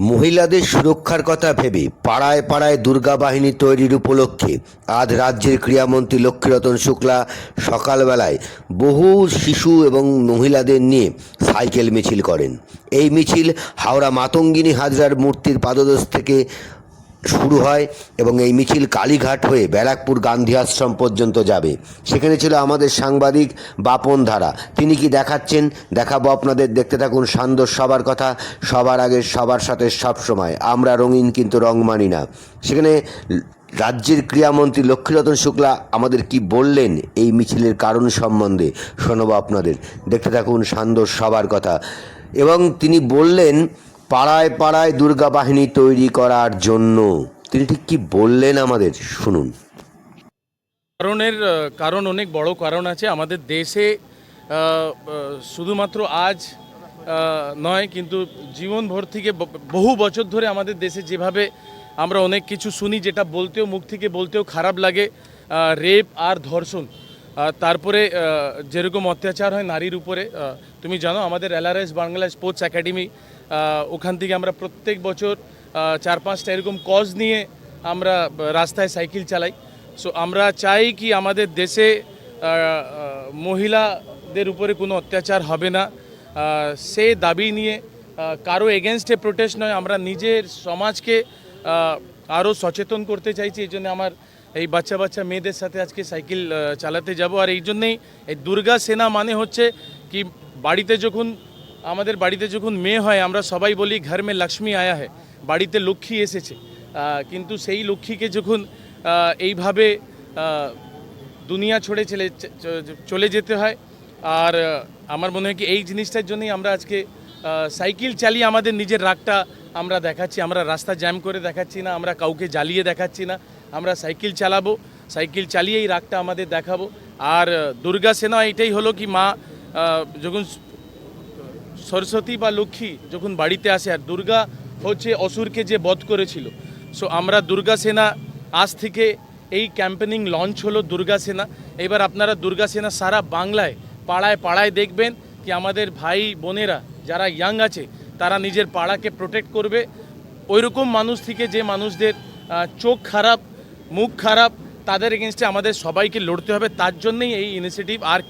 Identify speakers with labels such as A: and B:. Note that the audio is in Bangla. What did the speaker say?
A: মহিলাদের সুরক্ষার কথা ভেবে পাড়ায় পাড়ায় দুর্গা বাহিনী তৈরির উপলক্ষে আজ রাজ্যের ক্রীড়ামন্ত্রী লক্ষ্মীরতন শুক্লা সকালবেলায় বহু শিশু এবং মহিলাদের নিয়ে সাইকেল মিছিল করেন। এই মিছিল হাওড়া মাতঙ্গিনী হাজরার মূর্তির পাদদেশ থেকে শুরু হয় এবং এই মিছিল কালীঘাট হয়ে ব্যারাকপুর গান্ধী আশ্রম পর্যন্ত যাবে। সেখানে ছিল আমাদের সাংবাদিক বাপন ধারা। তিনি কি দেখাচ্ছেন? দেখাবো আপনাদের। দেখতে থাকুন সান্দর সবার কথা। সবার আগে সবার সাথে সব সময়। আমরা রঙিন কিন্তু রং মানি না। সেখানে রাজ্যের ক্রীড়ামন্ত্রী লক্ষ্মীরতন শুক্লা আমাদের কি বললেন এই মিছিলের কারণ সম্বন্ধে? শোনাবো আপনাদের। দেখতে থাকুন সান্দর সবার কথা। এবং তিনি বললেন পাড়ায় পাড়ায় দুর্গা বাহিনী তৈরি করার জন্য। তিনি ঠিক কি বললেন আমাদের? শুনুন।
B: কারণের কারণ অনেক বড় কারণ আছে। আমাদের দেশে শুধুমাত্র আজ নয়, কিন্তু জীবনভর থেকে বহু বছর ধরে আমাদের দেশে যেভাবে আমরা অনেক কিছু শুনি, যেটা বলতেও, মুখ থেকে বলতেও খারাপ লাগে রেপ আর ধর্ষণ। তারপরে যেরকম অত্যাচার হয় নারীর উপরে তুমি জানো আমাদের এলআরএস বাংলা স্পোর্টস একাডেমি ওখান থেকে আমরা প্রত্যেক বছর চার পাঁচটা এরকম কজ নিয়ে আমরা রাস্তায় সাইকেল চালাই। সো আমরা চাই কি আমাদের দেশে মহিলাদের উপরে কোনো অত্যাচার হবে না। সে দাবি নিয়ে কারও এগেনস্টে প্রোটেস্ট নয়, আমরা নিজের সমাজকে আরও সচেতন করতে চাইছি, এই জন্য আমার এই বাচ্চা বাচ্চা মেয়েদের সাথে আজকে সাইকেল চালাতে যাব। আর এই জন্যেই এই দুর্গা সেনা মানে হচ্ছে কি, বাড়িতে যখন, আমাদের বাড়িতে যখন মেয়ে হয়, আমরা সবাই বলি ঘর মে লক্ষ্মী আয়া হয় বাড়িতে লক্ষ্মী এসেছে। কিন্তু সেই লক্ষ্মীকে যখন এইভাবে দুনিয়া ছড়ে চলে চলে যেতে হয়, আর আমার মনে হয় কি, এই জিনিসটার জন্যই আমরা আজকে সাইকেল চালিয়ে আমাদের নিজের রাগটা আমরা দেখাচ্ছি, আমরা রাস্তা জ্যাম করে দেখাচ্ছি না, আমরা কাউকে জ্বালিয়ে দেখাচ্ছি না, আমরা সাইকেল চালাবো, সাইকেল চালিয়েই রাগটা আমাদের দেখাবো। আর দুর্গা সেনা এটাই হলো কি মা যখন সরস্বতী বা লক্ষ্মী যখন বাড়িতে আসে, আর দুর্গা হচ্ছে অসুরকে যে বধ করেছিল। সো আমরা দুর্গা সেনা আজ থেকে এই ক্যাম্পেনিং লঞ্চ হলো দুর্গা সেনা। এবার আপনারা দুর্গা সেনা সারা বাংলায় পাড়ায় পাড়ায় দেখবেন কি আমাদের ভাই বোনেরা যারা ইয়াং আছে তারা নিজের পাড়াকে প্রোটেক্ট করবে। ওইরকম মানুষ থেকে যে মানুষদের চোখ খারাপ, মুখ খারাপ, তাদের এগেনস্টে আমাদের সবাইকে লড়তে হবে। তার জন্যই এই ইনিশিয়েটিভ আর